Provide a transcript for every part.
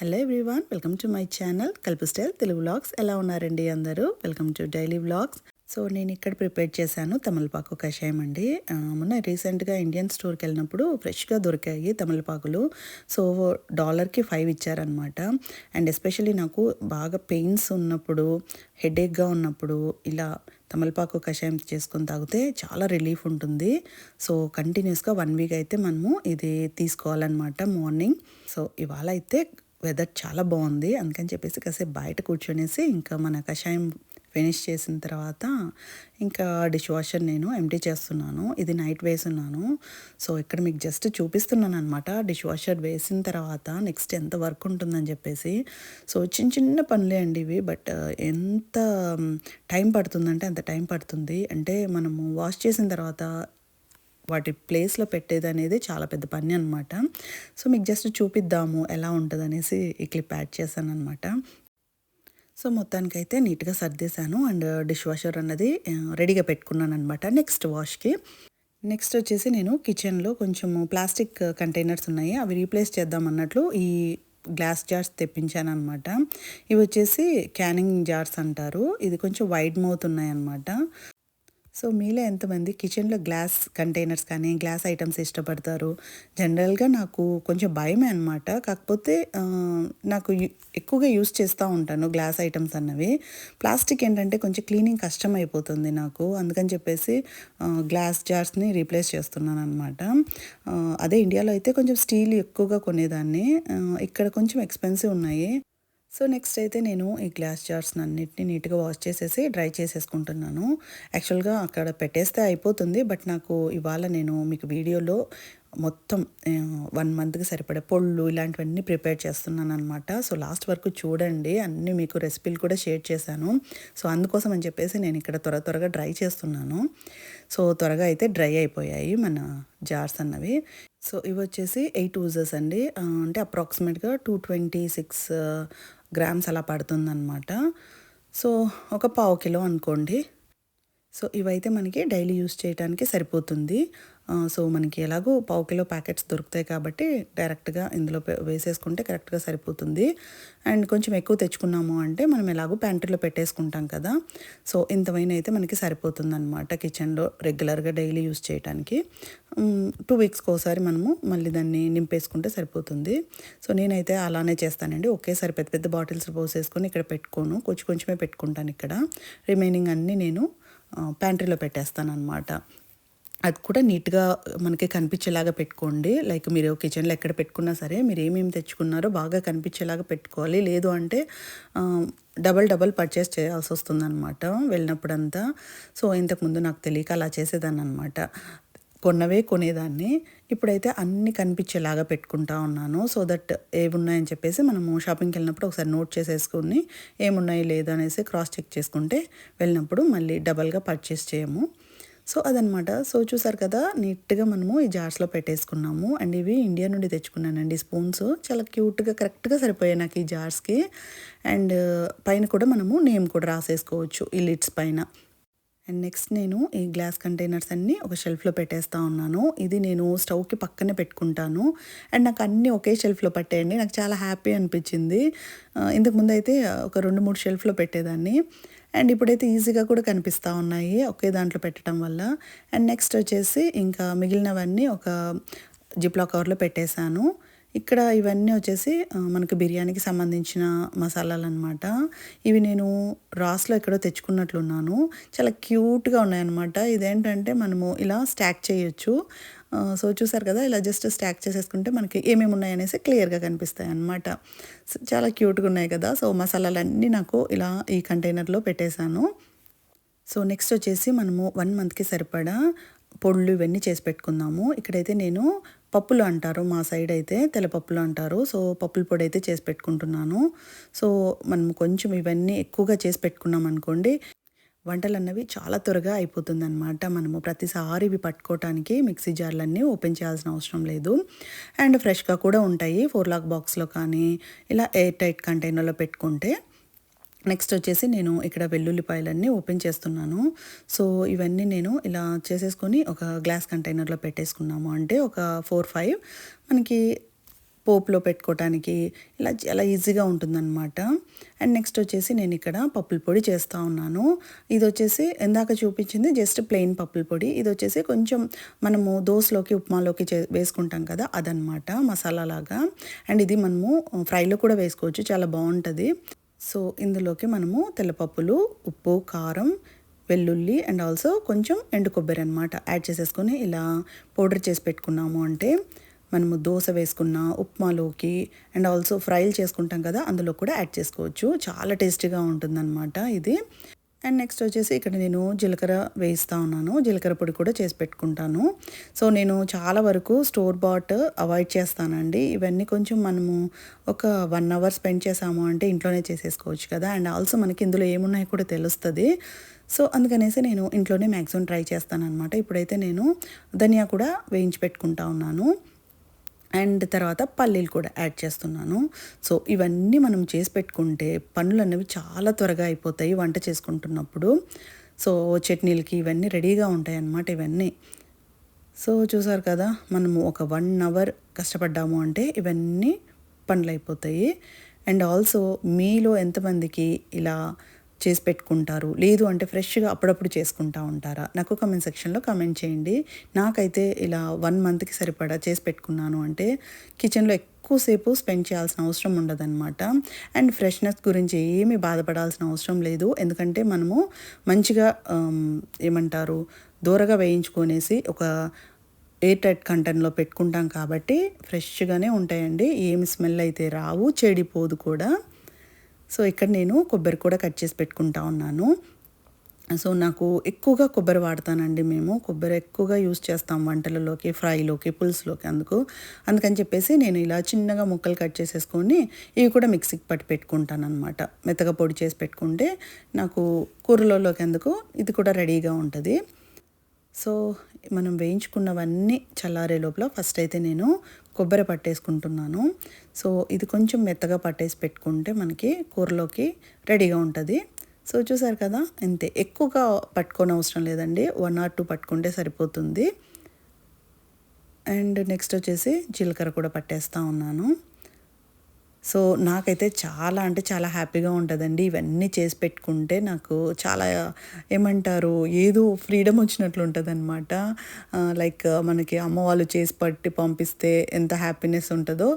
Hello everyone welcome to my channel Kalpu style Telugu vlogs ఎలా ఉన్నారండి అందరూ? Welcome to daily vlogs so నేను ఇక్కడ ప్రిపేర్ చేశాను తమలపాకు కషాయం అండి. మొన్న రీసెంట్గా ఇండియన్ స్టోర్కి వెళ్ళినప్పుడు ఫ్రెష్గా దొరికాయి తమలపాకులు. సో డాలర్కి ఫైవ్ ఇచ్చారనమాట అండ్ ఎస్పెషల్లీ నాకు బాగా పెయిన్స్ ఉన్నప్పుడు హెడేక్గా ఉన్నప్పుడు ఇలా తమలపాకు కషాయం చేసుకొని తాగితే చాలా రిలీఫ్ ఉంటుంది. సో కంటిన్యూస్గా వన్ వీక్ అయితే మనము ఇది తీసుకోవాలన్నమాట మార్నింగ్ సో ఇవాళ అయితే వెదర్ చాలా బాగుంది. అందుకని చెప్పేసి కాసేపు బయట కూర్చొనేసి ఇంకా మన కషాయం ఫినిష్ చేసిన తర్వాత ఇంకా డిష్ వాషర్ నేను ఎంటీ చేస్తున్నాను. ఇది నైట్ వేసున్నాను. సో ఇక్కడ మీకు జస్ట్ చూపిస్తున్నాను అనమాట డిష్ వాషర్ వేసిన తర్వాత నెక్స్ట్ ఎంత వర్క్ ఉంటుందని చెప్పేసి. సో చిన్న చిన్న పనులే అండి ఇవి. బట్ ఎంత టైం పడుతుందంటే అంత టైం పడుతుంది. అంటే మనము వాష్ చేసిన తర్వాత వాటి ప్లేస్లో పెట్టేది అనేది చాలా పెద్ద పని అనమాట సో మీకు జస్ట్ చూపిద్దాము ఎలా ఉంటుంది అనేసి ఈ క్లిప్ యాడ్ చేశాను అనమాట సో మొత్తానికైతే నీట్గా సర్దేశాను అండ్ డిష్ వాషర్ అన్నది రెడీగా పెట్టుకున్నాను అనమాట నెక్స్ట్ వాష్కి. నెక్స్ట్ వచ్చేసి నేను కిచెన్లో కొంచెం ప్లాస్టిక్ కంటైనర్స్ ఉన్నాయి అవి రీప్లేస్ చేద్దాం అన్నట్లు ఈ గ్లాస్ జార్స్ తెప్పించాను అనమాట ఇవి వచ్చేసి క్యానింగ్ జార్స్ అంటారు ఇది కొంచెం వైడ్ మౌత్ ఉన్నాయన్నమాట. సో మీలో ఎంతమంది కిచెన్లో గ్లాస్ కంటైనర్స్ కానీ గ్లాస్ ఐటమ్స్ ఇష్టపడతారు? జనరల్గా నాకు కొంచెం భయమే అనమాట కాకపోతే నాకు ఎక్కువగా యూస్ చేస్తూ ఉంటాను గ్లాస్ ఐటమ్స్ అన్నవి. ప్లాస్టిక్ ఏంటంటే కొంచెం క్లీనింగ్ కష్టం అయిపోతుంది నాకు. అందుకని చెప్పేసి గ్లాస్ జార్స్ని రీప్లేస్ చేస్తున్నాను అనమాట అదే ఇండియాలో అయితే కొంచెం స్టీల్ ఎక్కువగా కొనేదాన్ని. ఇక్కడ కొంచెం ఎక్స్పెన్సివ్ ఉన్నాయి. సో నెక్స్ట్ అయితే నేను ఈ గ్లాస్ జార్స్ అన్నిటిని నీట్గా వాష్ చేసేసి డ్రై చేసేసుకుంటున్నాను. యాక్చువల్గా అక్కడ పెట్టేస్తే అయిపోతుంది బట్ నాకు ఇవాళ నేను మీకు వీడియోలో మొత్తం వన్ మంత్కి సరిపడే పొళ్ళు ఇలాంటివన్నీ ప్రిపేర్ చేస్తున్నాను అనమాట సో లాస్ట్ వరకు చూడండి అన్నీ మీకు రెసిపీలు కూడా షేర్ చేశాను. సో అందుకోసం అని చెప్పేసి నేను ఇక్కడ త్వర త్వరగా డ్రై చేస్తున్నాను. సో త్వరగా అయితే డ్రై అయిపోయాయి మన జార్స్ అన్నవి. సో ఇవి వచ్చేసి ఎయిట్ ఊజర్స్ అండి. అంటే అప్రాక్సిమేట్గా టూ ట్వంటీ సిక్స్ గ్రామ్స్ అలా పడుతుందన్నమాట. సో ఒక పావు కిలో అనుకోండి. సో ఇవైతే మనకి డైలీ యూస్ చేయడానికి సరిపోతుంది. సో మనకి ఎలాగో పావు కిలో ప్యాకెట్స్ దొరుకుతాయి కాబట్టి డైరెక్ట్గా ఇందులో వేసేసుకుంటే కరెక్ట్గా సరిపోతుంది. అండ్ కొంచెం ఎక్కువ తెచ్చుకున్నాము అంటే మనం ఎలాగో ప్యాంట్రీలో పెట్టేసుకుంటాం కదా. సో ఇంతవైన అయితే మనకి సరిపోతుంది అనమాట కిచెన్లో రెగ్యులర్గా డైలీ యూస్ చేయడానికి టూ వీక్స్కి ఒకసారి మనము మళ్ళీ దాన్ని నింపేసుకుంటే సరిపోతుంది. సో నేనైతే అలానే చేస్తానండి. ఒకేసారి పెద్ద పెద్ద బాటిల్స్ పోసేసుకొని ఇక్కడ పెట్టుకోను. కొంచెం కొంచెమే పెట్టుకుంటాను ఇక్కడ. రిమైనింగ్ అన్నీ నేను ప్యాంట్రీలో పెట్టేస్తాను అనమాట అది కూడా నీట్గా మనకి కనిపించేలాగా పెట్టుకోండి. లైక్ మీరు కిచెన్లో ఎక్కడ పెట్టుకున్నా సరే మీరు ఏమేమి తెచ్చుకున్నారో బాగా కనిపించేలాగా పెట్టుకోవాలి. లేదు అంటే డబల్ డబల్ పర్చేస్ చేయాల్సి వస్తుంది అనమాట వెళ్ళినప్పుడంతా. సో ఇంతకుముందు నాకు తెలియక అలా చేసేదాన్ని అనమాట కొన్నవే కొనేదాన్ని. ఇప్పుడైతే అన్నీ కనిపించేలాగా పెట్టుకుంటా ఉన్నాను. సో దట్ ఏమున్నాయని చెప్పేసి మనము షాపింగ్కి వెళ్ళినప్పుడు ఒకసారి నోట్ చేసేసుకుని ఏమున్నాయి లేదా అనేసి క్రాస్ చెక్ చేసుకుంటే వెళ్ళినప్పుడు మళ్ళీ డబల్గా పర్చేస్ చేయము. సో అదనమాట. సో చూసారు కదా నీట్గా మనము ఈ జార్స్లో పెట్టేసుకున్నాము. అండ్ ఇవి ఇండియా నుండి తెచ్చుకున్నానండి స్పూన్స్. చాలా క్యూట్గా కరెక్ట్గా సరిపోయాయి నాకు ఈ జార్స్కి. అండ్ పైన కూడా మనము నేమ్ కూడా రాసేసుకోవచ్చు ఈ లిడ్స్ పైన. అండ్ నెక్స్ట్ నేను ఈ గ్లాస్ కంటైనర్స్ అన్నీ ఒక షెల్ఫ్లో పెట్టేస్తా ఉన్నాను. ఇది నేను స్టవ్కి పక్కనే పెట్టుకుంటాను. అండ్ నాకు అన్నీ ఒకే షెల్ఫ్లో పట్టేయండి. నాకు చాలా హ్యాపీ అనిపించింది. ఇంతకుముందు అయితే ఒక రెండు మూడు షెల్ఫ్లో పెట్టేదాన్ని. అండ్ ఇప్పుడైతే ఈజీగా కూడా కనిపిస్తూ ఉన్నాయి ఒకే దాంట్లో పెట్టడం వల్ల. అండ్ నెక్స్ట్ వచ్చేసి ఇంకా మిగిలినవన్నీ ఒక జిప్లా కవర్లో పెట్టేశాను. ఇక్కడ ఇవన్నీ వచ్చేసి మనకు బిర్యానీకి సంబంధించిన మసాలాలు అనమాట ఇవి నేను రాస్లో ఎక్కడో తెచ్చుకున్నట్లున్నాను. చాలా క్యూట్గా ఉన్నాయన్నమాట. ఇదేంటంటే మనము ఇలా స్టాక్ చేయొచ్చు. సో చూసారు కదా ఇలా జస్ట్ స్టాక్ చేసేసుకుంటే మనకి ఏమేమి ఉన్నాయనేసి క్లియర్గా కనిపిస్తాయి అన్నమాట. చాలా క్యూట్గా ఉన్నాయి కదా సో మసాలాలన్నీ నాకు ఇలా ఈ కంటైనర్లో పెట్టేశాను. సో నెక్స్ట్ వచ్చేసి మనము వన్ మంత్కి సరిపడా పొడులు ఇవన్నీ చేసి పెట్టుకుందాము. ఇక్కడైతే నేను పప్పులు అంటారు మా సైడ్ అయితే తెల్లపప్పులు అంటారు. సో పప్పుల పొడి అయితే చేసి పెట్టుకుంటున్నాను. సో మనం కొంచెం ఇవన్నీ ఎక్కువగా చేసి పెట్టుకున్నాం అనుకోండి వంటలు అన్నవి చాలా త్వరగా అయిపోతుంది అనమాట మనము ప్రతిసారి ఇవి పట్టుకోవటానికి మిక్సీ జార్లన్నీ ఓపెన్ చేయాల్సిన అవసరం లేదు. అండ్ ఫ్రెష్గా కూడా ఉంటాయి. ఫోర్ లాక్ బాక్స్లో కానీ ఇలా ఎయిర్ టైట్ కంటైనర్లో పెట్టుకుంటే. నెక్స్ట్ వచ్చేసి నేను ఇక్కడ వెల్లుల్లిపాయలన్నీ ఓపెన్ చేస్తున్నాను. సో ఇవన్నీ నేను ఇలా చేసేసుకొని ఒక గ్లాస్ కంటైనర్లో పెట్టేసుకున్నాము. అంటే ఒక ఫోర్ ఫైవ్ మనకి పోపులో పెట్టుకోవటానికి ఇలా చాలా ఈజీగా ఉంటుందన్నమాట. అండ్ నెక్స్ట్ వచ్చేసి నేను ఇక్కడ పప్పుల పొడి చేస్తూ ఉన్నాను. ఇది వచ్చేసి ఇందాక చూపించింది జస్ట్ ప్లెయిన్ పప్పుల పొడి. ఇది వచ్చేసి కొంచెం మనము దోశలోకి ఉప్మాలోకి చే వేసుకుంటాం కదా అదనమాట మసాలా లాగా అండ్ ఇది మనము ఫ్రైలో కూడా వేసుకోవచ్చు చాలా బాగుంటుంది. సో ఇందులోకి మనము తెల్లపప్పులు ఉప్పు కారం వెల్లుల్లి అండ్ ఆల్సో కొంచెం ఎండు కొబ్బరి అనమాట యాడ్ చేసేసుకొని ఇలా పౌడర్ చేసి పెట్టుకున్నాము అంటే మనము దోశ వేసుకున్న ఉప్మాలోకి అండ్ ఆల్సో ఫ్రైలు చేసుకుంటాం కదా అందులో కూడా యాడ్ చేసుకోవచ్చు. చాలా టేస్టీగా ఉంటుందన్నమాట ఇది. అండ్ నెక్స్ట్ వచ్చేసి ఇక్కడ నేను జీలకర్ర వేయిస్తూ ఉన్నాను. జీలకర్ర పొడి కూడా చేసి పెట్టుకుంటాను. సో నేను చాలా వరకు స్టోర్ బాట్ అవాయిడ్ చేస్తానండి. ఇవన్నీ కొంచెం మనము ఒక వన్ అవర్ స్పెండ్ చేసాము అంటే ఇంట్లోనే చేసేసుకోవచ్చు కదా. అండ్ ఆల్సో మనకి ఇందులో ఏమున్నాయో కూడా తెలుస్తుంది. సో అందుకనేసి నేను ఇంట్లోనే మ్యాక్సిమం ట్రై చేస్తాను అనమాట ఇప్పుడైతే నేను ధనియా కూడా వేయించి పెట్టుకుంటా ఉన్నాను. అండ్ తర్వాత పల్లీలు కూడా యాడ్ చేస్తున్నాను. సో ఇవన్నీ మనం చేసి పెట్టుకుంటే పనులు అనేవి చాలా త్వరగా అయిపోతాయి వంట చేసుకుంటున్నప్పుడు. సో చట్నీలకి ఇవన్నీ రెడీగా ఉంటాయి అన్నమాట ఇవన్నీ. సో చూసారు కదా మనము ఒక వన్ అవర్ కష్టపడ్డాము అంటే ఇవన్నీ పనులు అయిపోతాయి అండ్ ఆల్సో మీలో ఎంతమందికి ఇలా చేసి పెట్టుకుంటారు. లేదు అంటే ఫ్రెష్గా అప్పుడప్పుడు చేసుకుంటా ఉంటారా? నాకు కమెంట్ సెక్షన్లో కమెంట్ చేయండి. నాకైతే ఇలా వన్ మంత్కి సరిపడా చేసి పెట్టుకున్నాను అంటే కిచెన్లో ఎక్కువసేపు స్పెండ్ చేయాల్సిన అవసరం ఉండదన్నమాట. అండ్ ఫ్రెష్నెస్ గురించి ఏమీ బాధపడాల్సిన అవసరం లేదు. ఎందుకంటే మనము మంచిగా ఏమంటారు దూరగా వేయించుకొనేసి ఒక ఎయిర్ టైట్ కంటెంట్లో పెట్టుకుంటాం కాబట్టి ఫ్రెష్గానే ఉంటాయండి. ఏమి స్మెల్ అయితే రావు చెడిపోదు కూడా. సో ఇక్కడ నేను కొబ్బరి కూడా కట్ చేసి పెట్టుకుంటా ఉన్నాను. సో నాకు ఎక్కువగా కొబ్బరి వాడతానండి మేము. కొబ్బరి ఎక్కువగా యూస్ చేస్తాం వంటలలోకి ఫ్రైలోకి పులుసులోకి అందుకు. అందుకని చెప్పేసి నేను ఇలా చిన్నగా ముక్కలు కట్ చేసేసుకొని ఇవి కూడా మిక్సీకి పట్టి పెట్టుకుంటాను అనమాట మెత్తగా పొడి చేసి పెట్టుకుంటే నాకు కూరలోకి అందుకు ఇది కూడా రెడీగా ఉంటుంది. సో మనం వేయించుకున్నవన్నీ చల్లారే లోపల ఫస్ట్ అయితే నేను కొబ్బరి పట్టేసుకుంటున్నాను. సో ఇది కొంచెం మెత్తగా పట్టేసి పెట్టుకుంటే మనకి కూరలోకి రెడీగా ఉంటుంది. సో చూసారు కదా అంతే ఎక్కువగా పట్టుకోని అవసరం లేదండి. వన్ ఆర్ టూ పట్టుకుంటే సరిపోతుంది. అండ్ నెక్స్ట్ వచ్చేసి జీలకర్ర కూడా పట్టేస్తూ ఉన్నాను. సో నాకైతే చాలా అంటే చాలా హ్యాపీగా ఉంటుందండి. ఇవన్నీ చేసి పెట్టుకుంటే నాకు చాలా ఏమంటారు ఏదో ఫ్రీడమ్ వచ్చినట్లు ఉంటుంది అనమాట లైక్ మనకి అమ్మ వాళ్ళు చేసి పట్టి పంపిస్తే ఎంత హ్యాపీనెస్ ఉంటుందో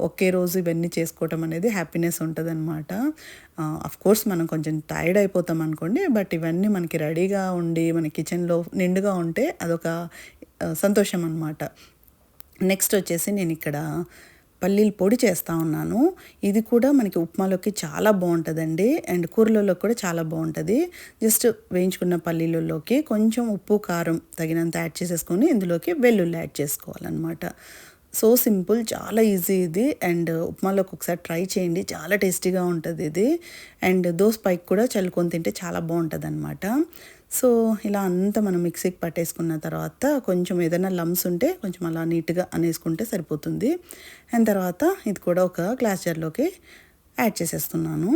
ఒకే రోజు ఇవన్నీ చేసుకోవటం అనేది హ్యాపీనెస్ ఉంటుంది అనమాట కోర్స్ మనం కొంచెం టైర్డ్ అయిపోతాం అనుకోండి బట్ ఇవన్నీ మనకి రెడీగా ఉండి మన కిచెన్లో నిండుగా ఉంటే అదొక సంతోషం అనమాట నెక్స్ట్ వచ్చేసి నేను ఇక్కడ పల్లీల పొడి చేస్తూ ఉన్నాను. ఇది కూడా మనకి ఉప్మాలోకి చాలా బాగుంటుందండి. అండ్ కూరలలో కూడా చాలా బాగుంటుంది. జస్ట్ వేయించుకున్న పల్లీలలోకి కొంచెం ఉప్పు కారం తగినంత యాడ్ చేసేసుకొని ఇందులోకి వెల్లుల్లి యాడ్ చేసుకోవాలన్నమాట. సో సింపుల్ చాలా ఈజీ ఇది. అండ్ ఉప్మాలోకి ఒకసారి ట్రై చేయండి. చాలా టేస్టీగా ఉంటుంది ఇది. అండ్ దోస్ పైకి కూడా చల్లుకొని తింటే చాలా బాగుంటుంది అనమాట సో ఇలా అంతా మనం మిక్సీకి పట్టేసుకున్న తర్వాత కొంచెం ఏదైనా లమ్స్ ఉంటే కొంచెం అలా నీట్గా అనేసుకుంటే సరిపోతుంది. అండ్ తర్వాత ఇది కూడా ఒక గ్లాస్ జార్లోకి యాడ్ చేసేస్తున్నాను.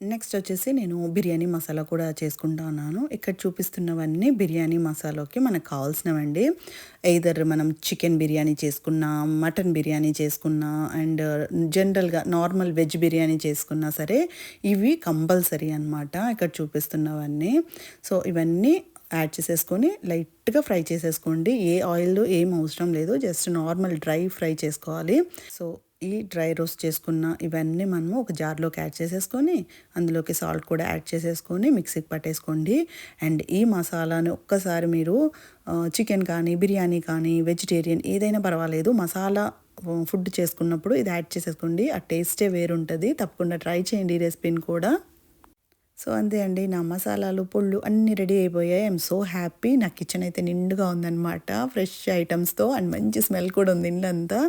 నెక్స్ట్ వచ్చేసి నేను బిర్యానీ మసాలా కూడా చేసుకుంటా ఉన్నాను. ఇక్కడ చూపిస్తున్నవన్నీ బిర్యానీ మసాలాకి మనకు కావాల్సినవండి. ఎయిదర్ మనం చికెన్ బిర్యానీ చేసుకున్నా మటన్ బిర్యానీ చేసుకున్నా అండ్ జనరల్గా నార్మల్ వెజ్ బిర్యానీ చేసుకున్నా సరే ఇవి కంపల్సరీ అనమాట ఇక్కడ చూపిస్తున్నవన్నీ. సో ఇవన్నీ యాడ్ చేసేసుకొని లైట్గా ఫ్రై చేసేసుకోండి. ఏ ఆయిల్ ఏం అవసరం లేదు. జస్ట్ నార్మల్ డ్రై ఫ్రై చేసుకోవాలి. సో ఈ డ్రై రోస్ట్ చేసుకున్న ఇవన్నీ మనము ఒక జార్లోకి యాడ్ చేసేసుకొని అందులోకి సాల్ట్ కూడా యాడ్ చేసేసుకొని మిక్సీకి పట్టేసుకోండి. అండ్ ఈ మసాలాని ఒక్కసారి మీరు చికెన్ కానీ బిర్యానీ కానీ వెజిటేరియన్ ఏదైనా పర్వాలేదు మసాలా ఫుడ్ చేసుకున్నప్పుడు ఇది యాడ్ చేసేసుకోండి. ఆ టేస్టే వేరుంటుంది. తప్పకుండా ట్రై చేయండి ఈ రెసిపీని కూడా. సో అంతే అండి. నా మసాలాలు పొళ్ళు అన్నీ రెడీ అయిపోయాయి. I'm so happy. నా కిచెన్ అయితే నిండుగా ఉందన్నమాట. ఫ్రెష్ ఐటమ్స్తో అండ్ మంచి స్మెల్ కూడా ఉంది ఇల్లంతా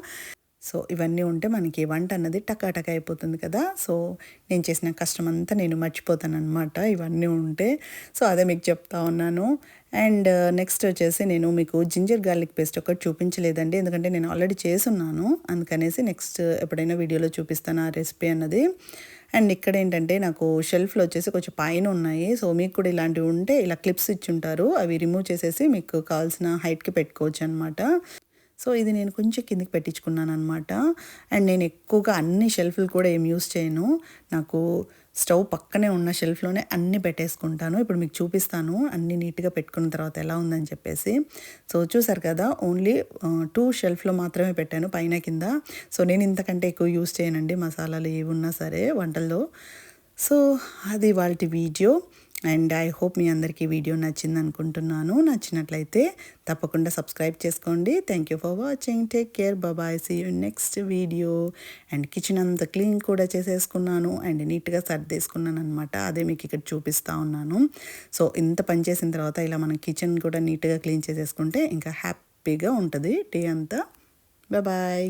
సో ఇవన్నీ ఉంటే మనకి వంట అన్నది టకాటక అయిపోతుంది కదా. సో నేను చేసిన కష్టం అంతా నేను మర్చిపోతాను అనమాట ఇవన్నీ ఉంటే. సో అదే మీకు చెప్తా ఉన్నాను. అండ్ నెక్స్ట్ వచ్చేసి నేను మీకు జింజర్ గార్లిక్ పేస్ట్ ఒకటి చూపించలేదండి. ఎందుకంటే నేను ఆల్రెడీ చేసున్నాను. అందుకనేసి నెక్స్ట్ ఎప్పుడైనా వీడియోలో చూపిస్తాను ఆ రెసిపీ అన్నది. అండ్ ఇక్కడ ఏంటంటే నాకు షెల్ఫ్లో వచ్చేసి కొంచెం పైన ఉన్నాయి. సో మీకు కూడా ఇలాంటివి ఉంటే ఇలా క్లిప్స్ ఇచ్చి ఉంటారు. అవి రిమూవ్ చేసేసి మీకు కావాల్సిన హైట్కి పెట్టుకోవచ్చు అనమాట సో ఇది నేను కొంచెం కిందకి పెట్టించుకున్నాను అనమాట అండ్ నేను ఎక్కువగా అన్ని షెల్ఫ్లు కూడా ఏం యూస్ చేయను. నాకు స్టవ్ పక్కనే ఉన్న షెల్ఫ్లోనే అన్ని పెట్టేసుకుంటాను. ఇప్పుడు మీకు చూపిస్తాను. అన్ని నీట్గా పెట్టుకున్న తర్వాత ఎలా ఉందని చెప్పేసి. సో చూసారు కదా ఓన్లీ టూ షెల్ఫ్లో మాత్రమే పెట్టాను పైన కింద. సో నేను ఇంతకంటే ఎక్కువ యూస్ చేయనండి. మసాలాలు ఏవి ఉన్నా సరే వంటల్లో. సో అది వాళ్ళ వీడియో అండ్ ఐ హోప్ మీ అందరికీ వీడియో నచ్చింది అనుకుంటున్నాను. నచ్చినట్లయితే తప్పకుండా సబ్స్క్రైబ్ చేసుకోండి. Thank you for watching take care బాబాయ్ see you next video and kitchen అంతా క్లీన్ కూడా చేసేసుకున్నాను. అండ్ నీట్గా సర్దేసుకున్నాను అనమాట అదే మీకు ఇక్కడ చూపిస్తూ ఉన్నాను. సో ఇంత పని చేసిన తర్వాత ఇలా మనం కిచెన్ కూడా నీట్గా క్లీన్ చేసేసుకుంటే ఇంకా హ్యాపీగా ఉంటుంది. డే అంతా. బాయ్